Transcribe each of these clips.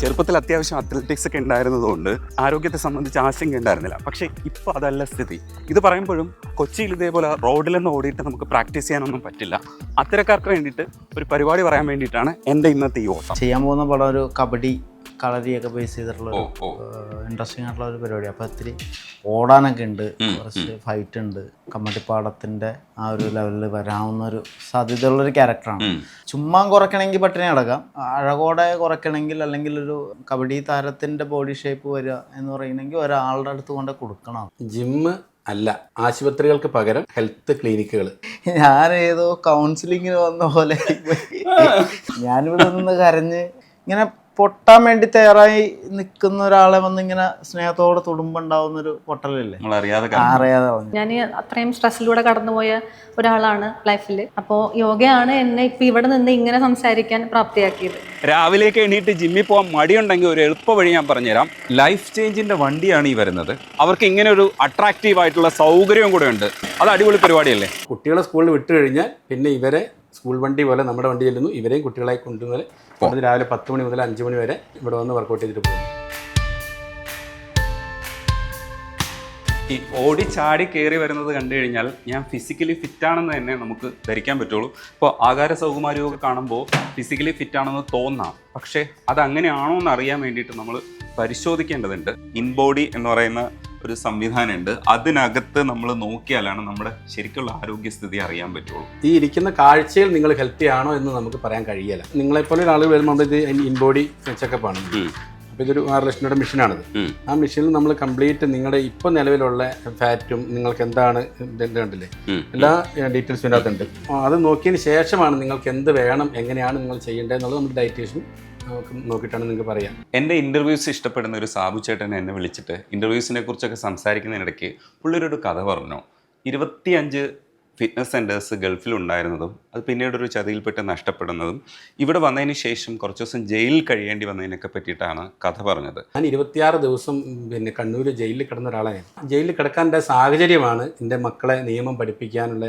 ചെറുപ്പത്തിൽ അത്യാവശ്യം അത്ലറ്റിക്സ് ഒക്കെ ഉണ്ടായിരുന്നതുകൊണ്ട് ആരോഗ്യത്തെ സംബന്ധിച്ച് ആശങ്ക ഉണ്ടായിരുന്നില്ല. പക്ഷേ ഇപ്പോൾ അതല്ല സ്ഥിതി. ഇത് പറയുമ്പോഴും കൊച്ചിയിൽ ഇതേപോലെ റോഡിലൊന്നും ഓടിയിട്ട് നമുക്ക് പ്രാക്ടീസ് ചെയ്യാനൊന്നും പറ്റില്ല. അത്തരക്കാർക്ക് വേണ്ടിയിട്ട് ഒരു പരിപാടി പറയാൻ വേണ്ടിയിട്ടാണ് എന്റെ ഇന്നത്തെ ഈ ഓട്ടം. ചെയ്യാൻ പോകുന്ന പടം ഒരു കബഡി കളരിയൊക്കെ ബേസ് ചെയ്തിട്ടുള്ള ഓ. ഇൻട്രസ്റ്റിംഗ് ആയിട്ടുള്ള ഒരു പരിപാടി. അപ്പോൾ ഇത്തിരി ഓടാനൊക്കെ ഉണ്ട്. കുറച്ച് ഫൈറ്റ് ഉണ്ട്. കമ്മട്ടിപ്പാടത്തിന്റെ ആ ഒരു ലെവലിൽ വരാവുന്ന ഒരു സാധ്യതയുള്ളൊരു ക്യാരക്ടറാണ്. ചുമ്മാ കുറയ്ക്കണമെങ്കിൽ പട്ടിണി അടക്കാം അഴകോടെ കുറയ്ക്കണമെങ്കിൽ അല്ലെങ്കിൽ ഒരു കബഡി താരത്തിന്റെ ബോഡി ഷേപ്പ് വരിക എന്ന് പറയുന്നെങ്കിൽ ഒരാളുടെ അടുത്ത് കൊണ്ട് കൊടുക്കണം. ജിമ്മ് അല്ല ആശുപത്രികൾക്ക് പകരം ഹെൽത്ത് ക്ലിനിക്കുകൾ ഞാൻ ഏതോ കൗൺസിലിങ്ങിന് വന്ന പോലെ ഞാനിവിടെ നിന്ന് കരഞ്ഞ് ഇങ്ങനെ പൊട്ടാൻ വേണ്ടി തയ്യാറായി നിൽക്കുന്ന ഒരാളെ വന്ന് ഇങ്ങനെ സ്നേഹത്തോടെ തുടുമ്പുണ്ടാവുന്ന ഒരു പൊട്ടലല്ലേ അറിയാതെ ഞാൻ അത്രയും സ്ട്രെസ്സിലൂടെ കടന്നുപോയ ഒരാളാണ് ലൈഫിൽ അപ്പോ യോഗയാണ് എന്നെ ഇപ്പൊ ഇവിടെ നിന്ന് ഇങ്ങനെ സംസാരിക്കാൻ പ്രാപ്തിയാക്കിയത്. രാവിലേക്ക് എണീറ്റ് ജിമ്മിൽ പോകാൻ മടിയുണ്ടെങ്കിൽ ഒരു എളുപ്പ വഴി ഞാൻ പറഞ്ഞുതരാം. ലൈഫ് ചേഞ്ചിന്റെ വണ്ടിയാണ് ഈ വരുന്നത്. അവർക്ക് ഇങ്ങനെ ഒരു അട്രാക്റ്റീവ് ആയിട്ടുള്ള സൗകര്യവും കൂടെ ഉണ്ട്. അത് അടിപൊളി പരിപാടിയല്ലേ? കുട്ടികളെ സ്കൂളിൽ വിട്ട് കഴിഞ്ഞാൽ പിന്നെ ഇവരെ സ്കൂൾ വണ്ടി പോലെ നമ്മുടെ വണ്ടി ചെല്ലുന്നു. ഇവരെയും കുട്ടികളായി കൊണ്ടുപോലെ അവിടുന്ന് രാവിലെ പത്ത് മണി മുതൽ അഞ്ച് മണി വരെ ഇവിടെ വന്ന് വർക്കൗട്ട് ചെയ്തിട്ട് പോകും. ഈ ഓടി ചാടി കയറി വരുന്നത് കണ്ടു കഴിഞ്ഞാൽ ഞാൻ ഫിസിക്കലി ഫിറ്റ് ആണെന്ന് തന്നെ നമുക്ക് ധരിക്കാൻ പറ്റുള്ളൂ. ഇപ്പോൾ ആകാര സൗകുമാരിയൊക്കെ കാണുമ്പോൾ ഫിസിക്കലി ഫിറ്റ് ആണെന്ന് തോന്നാം. പക്ഷേ അത് അങ്ങനെയാണോ എന്ന് അറിയാൻ വേണ്ടിയിട്ട് നമ്മൾ പരിശോധിക്കേണ്ടതുണ്ട്. ഇൻബോഡി എന്ന് പറയുന്ന ഒരു സംവിധാനമുണ്ട്. അതിനകത്ത് നമ്മൾ നോക്കിയാലാണ് നമ്മുടെ ശരിക്കുള്ള ആരോഗ്യസ്ഥിതി അറിയാൻ പറ്റുള്ളൂ. ഈ ഇരിക്കുന്ന കാഴ്ചയിൽ നിങ്ങൾ ഹെൽത്തി ആണോ എന്ന് നമുക്ക് പറയാൻ കഴിയില്ല. നിങ്ങളെപ്പോലെ ഒരാൾ വരുമ്പോൾ ഇത് ഇൻബോഡി ചെക്കപ്പ് ആണ്. അപ്പോൾ ഇതൊരു ആറ് ലക്ഷം രൂപയുടെ മെഷീനാണിത് ആ മെഷീനിൽ നമ്മൾ കംപ്ലീറ്റ് നിങ്ങളുടെ ഇപ്പോൾ നിലവിലുള്ള ഫാറ്റും നിങ്ങൾക്ക് എന്താണ് കണ്ടില്ലേ. എല്ലാ ഡീറ്റെയിൽസും ഇതിനകത്തുണ്ട്. അത് നോക്കിയതിന് ശേഷമാണ് നിങ്ങൾക്ക് എന്ത് വേണം എങ്ങനെയാണ് നിങ്ങൾ ചെയ്യേണ്ടത് എന്നുള്ളത് നമ്മൾ ഡയറ്റീഷ്യൻ നോക്കിയിട്ടാണ് നിങ്ങൾക്ക് പറയാം. എന്റെ ഇന്റർവ്യൂസ് ഇഷ്ടപ്പെടുന്ന ഒരു സാബു ചേട്ടൻ എന്നെ വിളിച്ചിട്ട് ഇന്റർവ്യൂസിനെ കുറിച്ചൊക്കെ സംസാരിക്കുന്നതിനിടയ്ക്ക് പുള്ളിയൊരു കഥ പറഞ്ഞു. ഇരുപത്തിയഞ്ച് ഫിറ്റ്നസ് സെന്റേഴ്സ് ഗൾഫിലുണ്ടായിരുന്നതും അത് പിന്നീട് ഒരു ചതിയിൽപ്പെട്ട് നഷ്ടപ്പെടുന്നതും ഇവിടെ വന്നതിന് ശേഷം കുറച്ച് ദിവസം ജയിലിൽ കഴിയേണ്ടി വന്നതിനൊക്കെ പറ്റിയിട്ടാണ് കഥ പറഞ്ഞത്. ഞാൻ ഇരുപത്തിയാറ് ദിവസം പിന്നെ കണ്ണൂർ ജയിലിൽ കിടന്ന ഞാൻ. ജയിലിൽ കിടക്കാന്റെ സാഹചര്യമാണ് എന്റെ മക്കളെ നിയമം പഠിപ്പിക്കാനുള്ള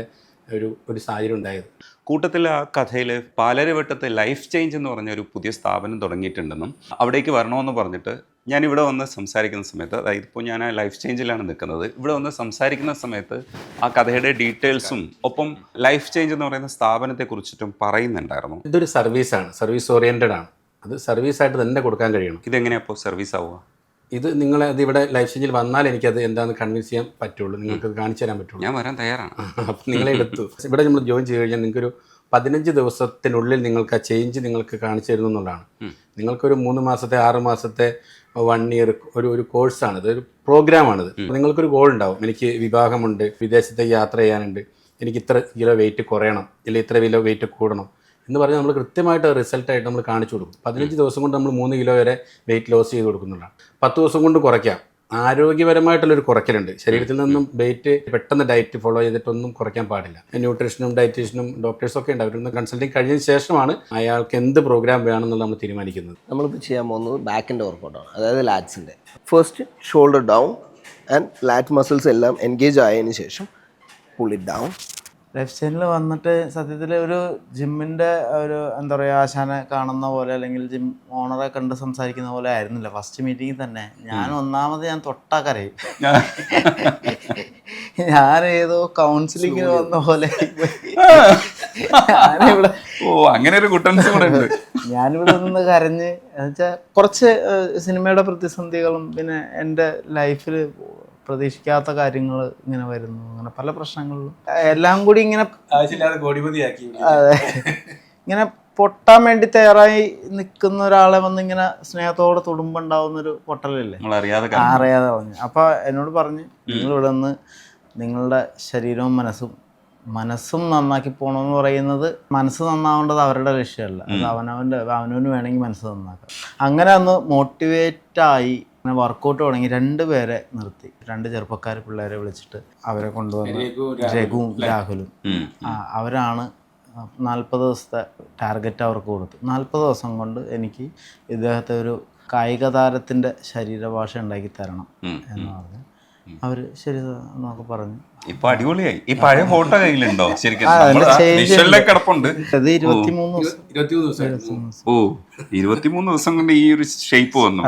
ഒരു ഒരു സാഹചര്യം ഉണ്ടായത്. കൂട്ടത്തിൽ ആ കഥയിൽ പാലരവട്ടത്തെ ലൈഫ് ചേഞ്ച് എന്ന് പറഞ്ഞ ഒരു പുതിയ സ്ഥാപനം തുടങ്ങിയിട്ടുണ്ടെന്നും അവിടേക്ക് വരണമെന്ന് പറഞ്ഞിട്ട് ഞാൻ ഇവിടെ വന്ന് സംസാരിക്കുന്ന സമയത്ത് അതായത് ഇപ്പോൾ ഞാൻ ആ ലൈഫ് ചേഞ്ചിലാണ് നിൽക്കുന്നത് ഇവിടെ വന്ന് സംസാരിക്കുന്ന സമയത്ത് ആ കഥയുടെ ഡീറ്റെയിൽസും ഒപ്പം ലൈഫ് ചേഞ്ച് എന്ന് പറയുന്ന സ്ഥാപനത്തെ കുറിച്ചിട്ടും പറയുന്നുണ്ടായിരുന്നു. ഇതൊരു സർവീസാണ് സർവീസ് ഓറിയന്റഡ് ആണ് അത് സർവീസായിട്ട് തന്നെ കൊടുക്കാൻ കഴിയണം. ഇതെങ്ങനെയാണ് അപ്പോൾ സർവീസ് ആവുക ഇത് നിങ്ങൾ അത് ഇവിടെ ലൈഫ് ചേഞ്ചിൽ വന്നാൽ എനിക്കത് എന്താണെന്ന് കൺവിൻസ് ചെയ്യാൻ പറ്റുള്ളൂ. നിങ്ങൾക്ക് കാണിച്ചു തരാൻ പറ്റുള്ളൂ. ഞാൻ വരാൻ തയ്യാറാണ്. അപ്പം നിങ്ങളെ എടുത്തു. ഇവിടെ നമ്മൾ ജോയിൻ ചെയ്ത് കഴിഞ്ഞാൽ നിങ്ങൾക്കൊരു പതിനഞ്ച് ദിവസത്തിനുള്ളിൽ നിങ്ങൾക്ക് ആ ചേഞ്ച് നിങ്ങൾക്ക് കാണിച്ചു തരുന്നു എന്നുള്ളതാണ്. നിങ്ങൾക്കൊരു മൂന്ന് മാസത്തെ ആറ് മാസത്തെ വൺ ഇയർ ഒരു ഒരു കോഴ്സാണ് ഇത് ഒരു പ്രോഗ്രാമാണിത് നിങ്ങൾക്കൊരു ഗോൾ ഉണ്ടാവും. എനിക്ക് വിവാഹമുണ്ട് വിദേശത്തേക്ക് യാത്ര ചെയ്യാനുണ്ട്. എനിക്ക് ഇത്ര കിലോ വെയിറ്റ് കുറയണം ഇല്ലെങ്കിൽ ഇത്ര കിലോ വെയിറ്റ് കൂടണം. എന്ന് പറഞ്ഞാൽ നമ്മൾ കൃത്യമായിട്ട് റിസൾട്ടായിട്ട് നമ്മൾ കാണിച്ചു കൊടുക്കും. പതിനഞ്ച് ദിവസം കൊണ്ട് നമ്മൾ മൂന്ന് കിലോ വരെ വെയിറ്റ് ലോസ് ചെയ്ത് കൊടുക്കുന്നുണ്ടാണ് പത്ത് ദിവസം കൊണ്ട് കുറയ്ക്കാം. ആരോഗ്യപരമായിട്ടുള്ളൊരു കുറയ്ക്കലുണ്ട്. ശരീരത്തിൽ നിന്നും വെയിറ്റ് പെട്ടെന്ന് ഡയറ്റ് ഫോളോ ചെയ്തിട്ടൊന്നും കുറയ്ക്കാൻ പാടില്ല. ന്യൂട്രീഷനും ഡയറ്റീഷനും ഡോക്ടേഴ്സൊക്കെ ഉണ്ട്. അവരൊന്ന് കൺസൾട്ടിങ് കഴിഞ്ഞ ശേഷമാണ് അയാൾക്ക് എന്ത് പ്രോഗ്രാം വേണമെന്നുള്ള നമ്മൾ തീരുമാനിക്കുന്നത്. നമ്മളിപ്പോൾ ചെയ്യാൻ പോകുന്നത് ബാക്കിന്റെ വർക്കൗട്ടാണ് അതായത് ലാറ്റ്സിന്റെ first shoulder down and lat muscles എല്ലാം എൻഗേജ് ആയതിനു ശേഷം പുള്ളി ഡൗൺ ലൈഫ് സ്റ്റൈലിൽ വന്നിട്ട് സത്യത്തിൽ ഒരു ജിമ്മിന്റെ ഒരു എന്താ പറയുക ആശാനെ കാണുന്ന പോലെ അല്ലെങ്കിൽ ജിം ഓണറെ കണ്ട് സംസാരിക്കുന്ന പോലെ ആയിരുന്നില്ല. ഫസ്റ്റ് മീറ്റിങ്ങിൽ തന്നെ. ഞാൻ ഒന്നാമത് ഞാൻ തൊട്ടാ കരയും ഞാൻ ഏതോ കൗൺസിലിങ്ങിന് വന്ന പോലെ. ഞാനിവിടെ ഓ അങ്ങനെ ഒരു കുട്ടൻസ് കൂടെ ഉണ്ട്. ഞാനിവിടെ നിന്ന് കരഞ്ഞ് എന്നുവെച്ചാൽ കുറച്ച് സിനിമയുടെ പ്രതിസന്ധികളും പിന്നെ എന്റെ ലൈഫിൽ പ്രതീക്ഷിക്കാത്ത കാര്യങ്ങൾ ഇങ്ങനെ വരുന്നു. അങ്ങനെ പല പ്രശ്നങ്ങളിലും. എല്ലാം കൂടി ഇങ്ങനെ കോടിപതിയാക്കി. അതെ. ഇങ്ങനെ പൊട്ടാൻ വേണ്ടി തയ്യാറായി നിൽക്കുന്ന ഒരാളെ വന്ന് ഇങ്ങനെ സ്നേഹത്തോടെ തുടുമ്പുണ്ടാവുന്നൊരു ഒരു പൊട്ടലില്ലേ അറിയാതെ പറഞ്ഞു അപ്പൊ എന്നോട് പറഞ്ഞു നിങ്ങൾ ഇവിടെ നിന്ന് നിങ്ങളുടെ ശരീരവും മനസ്സും മനസ്സും നന്നാക്കി പോകണമെന്ന് പറയുന്നത് മനസ്സ് നന്നാവേണ്ടത് അവരുടെ ലക്ഷ്യമല്ല. അത് അവനവന്റെ അവനവന് വേണമെങ്കിൽ മനസ്സ് നന്നാക്കാം. അങ്ങനെ അന്ന് മോട്ടിവേറ്റായി അങ്ങനെ വർക്കൗട്ട് തുടങ്ങി രണ്ട് പേരെ നിർത്തി. രണ്ട് ചെറുപ്പക്കാർ പിള്ളേരെ വിളിച്ചിട്ട് അവരെ കൊണ്ടുവന്ന് രഘുവും രാഹുലും. അവരാണ് നാൽപ്പത് ദിവസത്തെ ടാർഗറ്റ് അവർക്ക് കൊടുത്തു. നാൽപ്പത് ദിവസം കൊണ്ട് എനിക്ക് ഇദ്ദേഹത്തെ ഒരു കായിക താരത്തിന്റെ ശരീരഭാഷ ഉണ്ടാക്കി തരണം എന്ന് പറഞ്ഞു. അവർ ശരി എന്നൊക്കെ പറഞ്ഞു. ഇപ്പൊ അടിപൊളിയായി. ഈ പഴയ ഫോട്ടോ കയ്യിലുണ്ടോ? ശരിക്കും കിടപ്പുണ്ട്. ഓ ഇരുപത്തിമൂന്ന് ദിവസം കൊണ്ട് ഈ ഒരു ഷേപ്പ് വന്നു.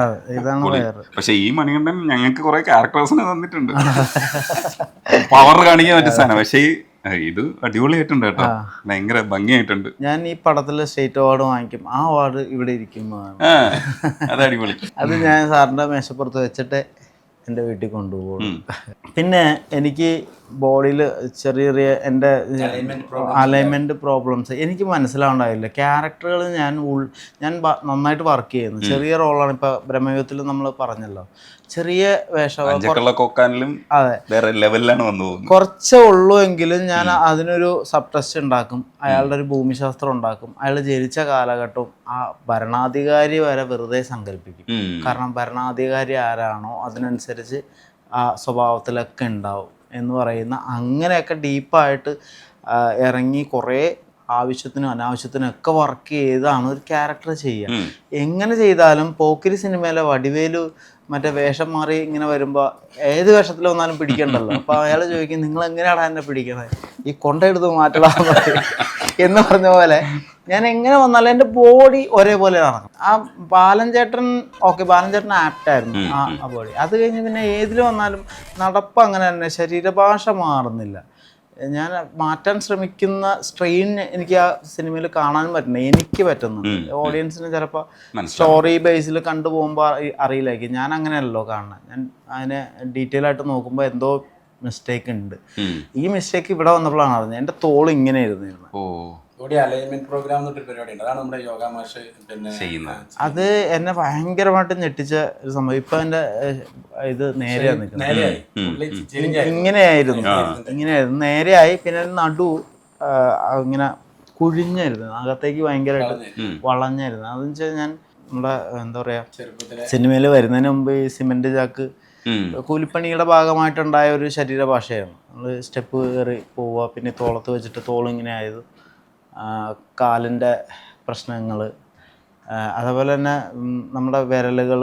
പക്ഷെ ഈ മണികണ്ഠൻ ഞങ്ങൾക്ക് കുറെ ക്യാരക്ടേഴ്സിനെ തന്നിട്ടുണ്ട്. പവർ കാണിക്കാൻ പറ്റിയ സാധനം. പക്ഷെ ഇത് അടിപൊളിയായിട്ടുണ്ട് കേട്ടോ. ഭയങ്കര ഭംഗിയായിട്ടുണ്ട്. ഞാൻ ഈ പടത്തിൽ സ്റ്റേറ്റ് അവാർഡ് വാങ്ങിക്കും. ആ അവാർഡ് ഇവിടെ ഇരിക്കുമ്പോഴാണ്. ആ അത് അടിപൊളി. അത് ഞാൻ സാറിന്റെ മേശപ്പുറത്ത് വെച്ചിട്ട് എന്റെ വീട്ടിൽ കൊണ്ടുപോകും. പിന്നെ എനിക്ക് ബോഡിയിൽ ചെറിയ ചെറിയ എന്റെ അലൈൻമെന്റ് പ്രോബ്ലംസ് എനിക്ക് മനസ്സിലാവുണ്ടായില്ല. ക്യാരക്ടറുകൾ ഞാൻ ഉൾ ഞാൻ നന്നായിട്ട് വർക്ക് ചെയ്യുന്നു. ചെറിയ റോളാണ് ഇപ്പോൾ ബ്രഹ്മയുഗത്തിൽ നമ്മൾ പറഞ്ഞല്ലോ. ചെറിയ വേഷം അതെ. വേറെ ലെവലിലാണ് വന്നു കുറച്ചേ ഉള്ളൂ എങ്കിലും ഞാൻ അതിനൊരു സബ് ടെസ്റ്റ് ഉണ്ടാക്കും. അയാളുടെ ഒരു ഭൂമിശാസ്ത്രം ഉണ്ടാക്കും. അയാൾ ജനിച്ച കാലഘട്ടവും ആ ഭരണാധികാരി വരെ വെറുതെ സങ്കല്പിക്കും. കാരണം ഭരണാധികാരി ആരാണോ അതിനനുസരിച്ച് ആ സ്വഭാവത്തിലൊക്കെ ഉണ്ടാവും എന്ന് പറയുന്ന അങ്ങനെയൊക്കെ ഡീപ്പായിട്ട് ഇറങ്ങി കുറേ ആവശ്യത്തിനും അനാവശ്യത്തിനും ഒക്കെ വർക്ക് ചെയ്താണ് ഒരു ക്യാരക്ടർ ചെയ്യുക. എങ്ങനെ ചെയ്താലും പോക്കിരി സിനിമയിലെ വടിവേലു മറ്റേ വേഷം മാറി ഇങ്ങനെ വരുമ്പോൾ ഏത് വേഷത്തിൽ വന്നാലും പിടിക്കണ്ടല്ലോ. അപ്പോൾ അയാൾ ചോദിക്കും നിങ്ങൾ എങ്ങനെയാണ് എന്നെ പിടിക്കണത് ഈ കൊണ്ടെടുത്ത് മാറ്റണം എന്ന് പറഞ്ഞ പോലെ ഞാൻ എങ്ങനെ വന്നാലും എന്റെ ബോഡി ഒരേപോലെ നടക്കും. ആ ബാലൻ ചേട്ടൻ ഓക്കെ ബാലൻ ചേട്ടൻ ആപ്റ്റായിരുന്നു ആ ആ ബോഡി അത് കഴിഞ്ഞ് പിന്നെ ഏതിൽ വന്നാലും നടപ്പ് അങ്ങനെ തന്നെ ശരീരഭാഷ മാറുന്നില്ല. ഞാൻ മാറ്റാൻ ശ്രമിക്കുന്ന സ്ട്രെയിൻ എനിക്ക് ആ സിനിമയിൽ കാണാൻ പറ്റുന്നു എനിക്ക് പറ്റുന്നുണ്ട് ഓഡിയൻസിന് ചിലപ്പോൾ സ്റ്റോറി ബേസിൽ കണ്ടു പോകുമ്പോൾ അറിയില്ലായിരിക്കും. ഞാൻ അങ്ങനെയല്ലോ കാണുന്നത് ഞാൻ അതിനെ ഡീറ്റെയിൽ ആയിട്ട് നോക്കുമ്പോൾ എന്തോ മിസ്റ്റേക്ക് ഉണ്ട്. ഈ മിസ്റ്റേക്ക് ഇവിടെ വന്നപ്പോഴാണ് അറിഞ്ഞത്. എന്റെ തോൾ ഇങ്ങനെ ഇരുന്നിരുന്നത് ബോഡി അലൈൻമെന്റ് പ്രോഗ്രാം എന്നൊരു പരിപാടി ഉണ്ട് അതാണ് നമ്മുടെ യോഗ മാഷ് പിന്നെ ചെയ്യുന്നത് അത് എന്നെ ഭയങ്കരമായിട്ട് ഞെട്ടിച്ച ഒരു സംഭവം. ഇപ്പൊ എന്റെ ഇത് നേരെയാണ് നിൽക്കുന്നത്. ഇങ്ങനെയായിരുന്നു. ഇങ്ങനെയായിരുന്നു. നേരെയായി. പിന്നെ നടു ഇങ്ങനെ കുഴിഞ്ഞായിരുന്നു. അകത്തേക്ക് ഭയങ്കരമായിട്ട് വളഞ്ഞായിരുന്നു. അതെന്ന് വെച്ചാൽ ഞാൻ നമ്മുടെ എന്താ പറയാ ചെറുപ്പത്തിലെ സിനിമയിൽ വരുന്നതിന് മുമ്പ് ഈ സിമെന്റ് ചാക്ക്. കൂലിപ്പണിയുടെ ഭാഗമായിട്ടുണ്ടായ ഒരു ശരീരഭാഷയായിരുന്നു. നമ്മൾ സ്റ്റെപ്പ് കയറി പോവുക പിന്നെ തോളത്ത് വെച്ചിട്ട് തോളിങ്ങനെ ആയത്. കാലിന്റെ പ്രശ്നങ്ങൾ അതേപോലെ തന്നെ നമ്മുടെ വിരലുകൾ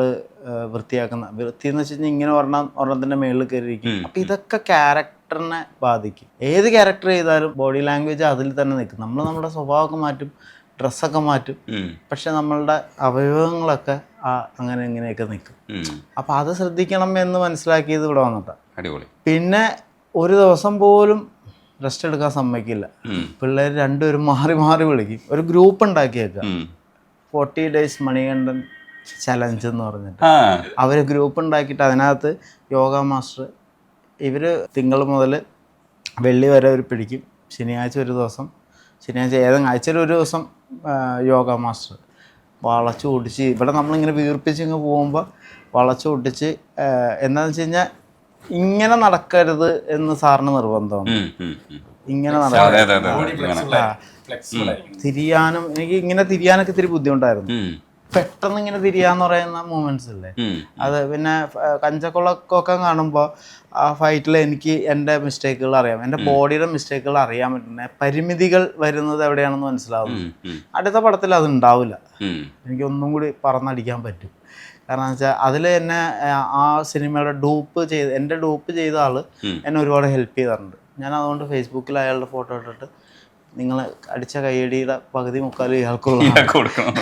വൃത്തിയാക്കുന്ന വൃത്തി എന്ന് വെച്ച് കഴിഞ്ഞാൽ ഇങ്ങനെ ഒരെണ്ണം ഒരെണ്ണത്തിന്റെ മേളിൽ കയറിയിരിക്കും. അപ്പം ഇതൊക്കെ ക്യാരക്ടറിനെ ബാധിക്കും. ഏത് ക്യാരക്ടർ ചെയ്താലും ബോഡി ലാംഗ്വേജ് അതിൽ തന്നെ നിൽക്കും. നമ്മൾ നമ്മുടെ സ്വഭാവമൊക്കെ മാറ്റും ഡ്രസ്സൊക്കെ മാറ്റും. പക്ഷെ നമ്മളുടെ അവയവങ്ങളൊക്കെ ആ അങ്ങനെ ഇങ്ങനെയൊക്കെ നിൽക്കും. അപ്പം അത് ശ്രദ്ധിക്കണം എന്ന് മനസ്സിലാക്കിയത് ഇവിടെ വന്നിട്ടാണ്. അടിപൊളി. പിന്നെ ഒരു ദിവസം പോലും റെസ്റ്റ് എടുക്കാൻ സമ്മതിക്കില്ല. പിള്ളേർ രണ്ടുപേരും മാറി മാറി വിളിക്കും. ഒരു ഗ്രൂപ്പ് ഉണ്ടാക്കിയേക്കാം. ഫോർട്ടി ഡേയ്സ് മണികണ്ഠൻ ചലഞ്ച് എന്ന് പറഞ്ഞിട്ട്. അവർ ഗ്രൂപ്പ് ഉണ്ടാക്കിയിട്ട് അതിനകത്ത് യോഗ മാസ്റ്റർ ഇവർ തിങ്കൾ മുതൽ വെള്ളി വരെ അവർ പിടിക്കും. ശനിയാഴ്ച ഒരു ദിവസം ശനിയാഴ്ച ഏതെങ്കിലും ആഴ്ചയിൽ ഒരു ദിവസം യോഗ മാസ്റ്റർ വളച്ചു ഒടിച്ച് ഇവിടെ നമ്മളിങ്ങനെ വീർപ്പിച്ച് ഇങ്ങ് പോകുമ്പോൾ വളച്ചു ഓടിച്ച് എന്താണെന്ന് വെച്ച് കഴിഞ്ഞാൽ ഇങ്ങനെ നടക്കരുത് എന്ന് സാറിന് നിർബന്ധം. ഇങ്ങനെ നടക്കരുത്. തിരിയാനും എനിക്ക് ഇങ്ങനെ തിരിയാനൊക്കെ ഇത്തിരി ബുദ്ധിമുട്ടായിരുന്നു. പെട്ടെന്ന് ഇങ്ങനെ തിരിയാന്ന് പറയുന്ന മൂമെന്റ്സ് ഇല്ലേ. അത് പിന്നെ കഞ്ചക്കുളക്കൊക്കെ കാണുമ്പോൾ ആ ഫൈറ്റിൽ എനിക്ക് എന്റെ മിസ്റ്റേക്കുകൾ അറിയാം. എന്റെ ബോഡിയുടെ മിസ്റ്റേക്കുകൾ അറിയാൻ പറ്റുന്ന പരിമിതികൾ വരുന്നത് എവിടെയാണെന്ന് മനസ്സിലാവും ഉം, ഉം, അടുത്ത പടത്തിൽ അത് ഉണ്ടാവില്ല. എനിക്ക് ഒന്നും കൂടി പറന്നടിക്കാൻ പറ്റും. കാരണം വെച്ചാൽ അതിൽ എന്നെ ആ, സിനിമയുടെ ഡൂപ്പ് ചെയ്ത് എന്റെ ഡൂപ്പ് ചെയ്ത ആൾ എന്നെ ഒരുപാട് ഹെൽപ്പ് ചെയ്തിട്ടുണ്ട് ഞാൻ അതുകൊണ്ട് ഫേസ്ബുക്കിൽ അയാളുടെ ഫോട്ടോ ഇട്ടിട്ട് നിങ്ങൾ അടിച്ച കൈയടിയുടെ പകുതി മുക്കാലും ഇയാൾക്കുള്ള ഇയാൾക്ക് കൊടുക്കണം.